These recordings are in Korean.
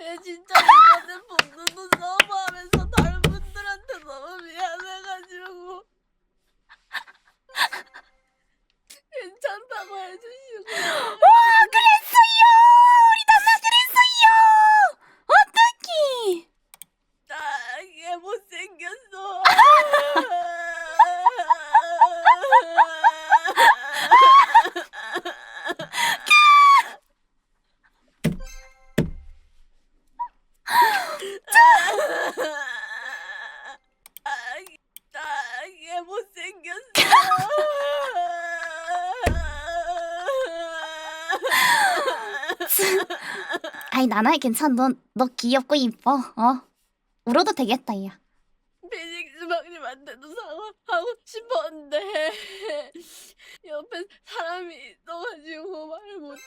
얘 진짜 이거는 복도도 서버하면서 다른 분들한테 너무 미안해가지고. 괜찮다고 해주시고 못생겼어 아이 나나야 괜찮아. 너, 너 귀엽고 이뻐. 어? 울어도 되겠다 야. 피닉스 박님한테도 사과하고 싶었는데. 옆에 사람이 있어가지고 말을 못했어.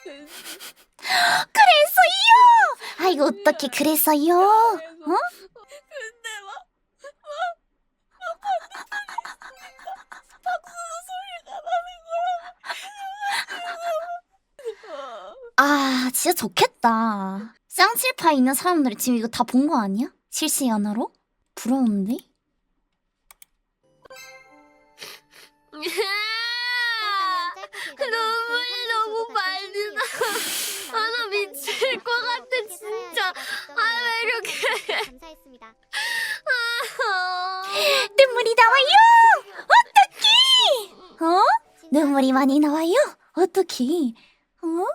그랬어요? 아이고 어떡해. 그랬어요? 어? 근데 아 진짜 좋겠다 쌍칠파 있는 사람들이 지금 이거 다 본 거 아니야? 실시 연어로? 부러운데? 눈물이 너무 많이 나. 아, 나 미칠 것 같아, 진짜. 아, 왜 이렇게. 감사했습니다. 눈물이 나와요 어떡해 어? 눈물이 많이 나와요 어떡해 어?